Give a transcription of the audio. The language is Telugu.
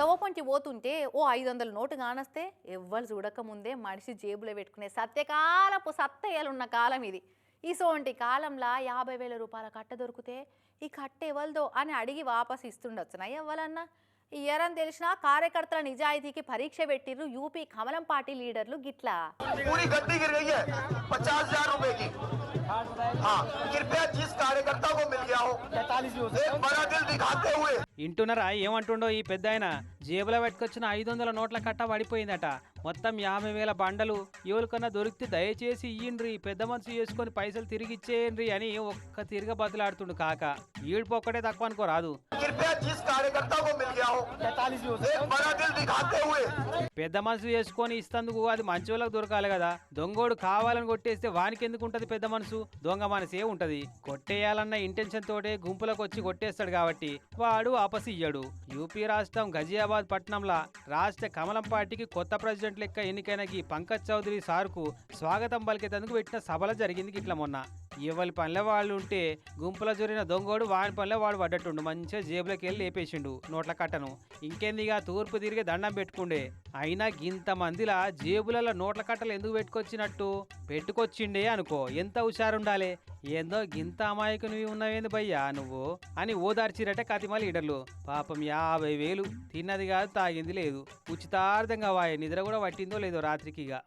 తవ్వపంటి పోతుంటే ఓ ఐదు వందల నోటు కానస్తే ఎవ్వరు చూడక ముందే మనిషి జేబులో పెట్టుకునే సత్యకాలపు సత్తయ్యలున్న కాలం ఇది. ఇసోంటి కాలంలో యాభై వేల రూపాయల కట్ట దొరికితే ఈ కట్ట ఎవరిదో అని అడిగి వాపసు ఇస్తుండొచ్చునా ఎవ్వలన్నా? ఎరని తెలిసిన కార్యకర్తల నిజాయితీకి పరీక్ష పెట్టిర్రు యూపీ కమలం పార్టీ లీడర్లు గిట్లా. पूरी ఇంటున్నారా? ఏమంటుండో ఈ పెద్ద ఆయన జేబులో పెట్టుకొచ్చిన ఐదు వందల నోట్ల కట్ట పడిపోయిందట. మొత్తం యాభై వేల బండలు ఎవరికన్నా దొరికితే దయచేసి ఇయ్యండ్రి పెద్ద మనసు చేసుకొని పైసలు తిరిగి ఇచ్చేయండి అని ఒక్క తిరిగ బతులాడుతుండు కాక. ఈడ్పు ఒక్కటే తక్కువ అనుకో రాదు. పెద్ద మనసు చేసుకొని ఇస్తందుకు అది మంచి వాళ్ళకి దొరకాలి కదా. దొంగోడు కావాలని కొట్టేస్తే వానికి ఎందుకు ఉంటది పెద్ద మనసు? దొంగ మనసే ఉంటది. కొట్టేయాలన్న ఇంటెన్షన్ తోటే గుంపులకు వచ్చి కొట్టేస్తాడు కాబట్టి వాడు ఆపసి ఇయ్యడు యూపీ రాష్ట్రం గజియాబాద్ పట్టణంలో రాష్ట్ర కమలం పార్టీకి కొత్త ప్రెసిడెంట్ లెక్క ఎన్నికైన ఈ పంకజ్ చౌదరి సార్కు స్వాగతం పలికేతందుకు పెట్టిన సభల జరిగింది ఇట్లా మొన్న. ఎవరి పనిలో వాళ్ళు ఉంటే గుంపులో జరిగిన దొంగోడు వాడి పనిలో వాడు పడ్డట్టుండు. మంచిగా జేబులోకి వెళ్ళి లేపేసిండు నోట్ల కట్టను. ఇంకేందిగా తూర్పు తిరిగి దండం పెట్టుకుండే. అయినా గింత మందిలా జేబులలో నోట్ల కట్టలు ఎందుకు పెట్టుకొచ్చినట్టు? పెట్టుకొచ్చిండే అనుకో. ఎంత హుషారుండాలి. ఏందో గింత అమాయకునివి ఉన్నావేంది భయ్యా నువ్వు? అని ఓదార్చిరట కతిమ లీడర్లు పాపం యాభై వేలు తిన్నది కాదు తాగింది లేదు. ఉచితార్థంగా వాయి నిద్ర కూడా పట్టిందో లేదో రాత్రికి ఇక